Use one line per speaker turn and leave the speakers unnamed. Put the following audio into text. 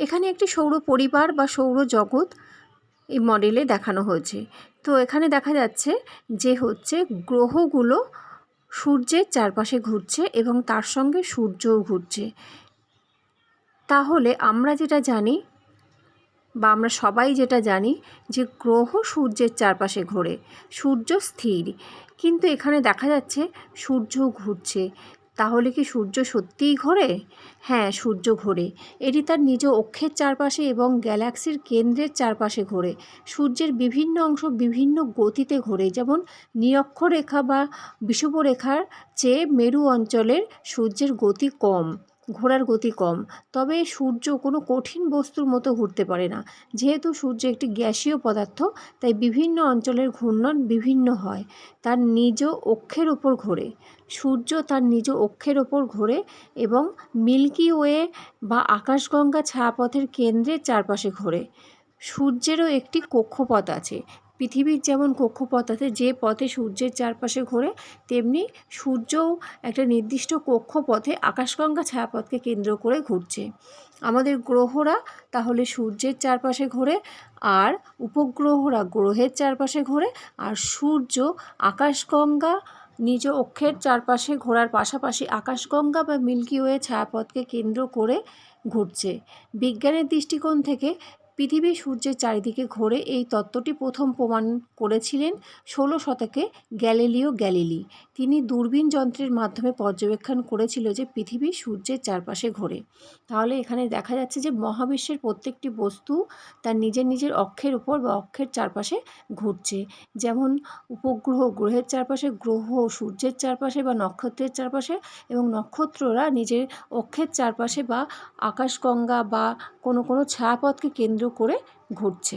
এখানে একটি সৌর পরিবার বা সৌর জগৎ এই মডেলে দেখানো হয়েছে। তো এখানে দেখা যাচ্ছে যে হচ্ছে গ্রহগুলো সূর্যের চারপাশে ঘুরছে এবং তার সঙ্গে সূর্যও ঘুরছে। তাহলে আমরা যেটা জানি বা আমরা সবাই যেটা জানি যে গ্রহ সূর্যের চারপাশে ঘোরে, সূর্য স্থির। কিন্তু এখানে দেখা যাচ্ছে সূর্য ঘুরছে। তাহলে কি সূর্য সত্যিই ঘোরে? হ্যাঁ সূর্য ঘোরে। এটি তার নিজ অক্ষের চারপাশে এবং গ্যালাক্সির কেন্দ্রের চারপাশে ঘোরে। সূর্যের বিভিন্ন অংশ বিভিন্ন গতিতে ঘোরে, যেমন নিরক্ষরেখা বা বিষুবরেখার চেয়ে মেরু অঞ্চলের সূর্যের গতি কম। ঘোরার গতি কম। তবে সূর্য কোনো কঠিন বস্তুর মতো ঘুরতে পারে না। যেহেতু সূর্য একটি গ্যাসীয় পদার্থ, তাই বিভিন্ন অঞ্চলের ঘূর্ণন বিভিন্ন হয়। তার নিজ অক্ষের ওপর ঘোরে। সূর্য তার নিজ অক্ষের ওপর ঘোরে এবং মিল্কি ওয়ে বা আকাশগঙ্গা ছায়াপথের কেন্দ্রের চারপাশে ঘোরে। সূর্যেরও একটি কক্ষপথ আছে। পৃথিবীর যেমন কক্ষপথ আছে, যে পথে সূর্যের চারপাশে ঘোরে, তেমনি সূর্যও একটা নির্দিষ্ট কক্ষপথে আকাশগঙ্গা ছায়াপথকে কেন্দ্র করে ঘুরছে। আমাদের গ্রহরা তাহলে সূর্যের চারপাশে ঘোরে আর উপগ্রহরা গ্রহের চারপাশে ঘোরে আর সূর্য আকাশগঙ্গা নিজ অক্ষের চারপাশে ঘোরার পাশাপাশি আকাশগঙ্গা বা মিল্কি ওয়ে ছায়াপথকে কেন্দ্র করে ঘুরছে। বিজ্ঞানের দৃষ্টিকোণ থেকে পৃথিবী সূর্যের চারিদিকে ঘোরে এই তত্ত্বটি প্রথম প্রমাণ করেছিলেন ষোলো শতকে গ্যালিলিও গ্যালিলি। তিনি দূরবীন যন্ত্রের মাধ্যমে পর্যবেক্ষণ করেছিল যে পৃথিবী সূর্যের চারপাশে ঘোরে। তাহলে এখানে দেখা যাচ্ছে যে মহাবিশ্বের প্রত্যেকটি বস্তু তার নিজের নিজের অক্ষের উপর বা অক্ষের চারপাশে ঘুরছে। যেমন উপগ্রহ, গ্রহের চারপাশে গ্রহ, সূর্যের চারপাশে বা নক্ষত্রের চারপাশে এবং নক্ষত্ররা নিজের অক্ষের চারপাশে বা আকাশগঙ্গা বা কোনো কোনো ছায়াপথকে কেন্দ্র করে ঘুরছে।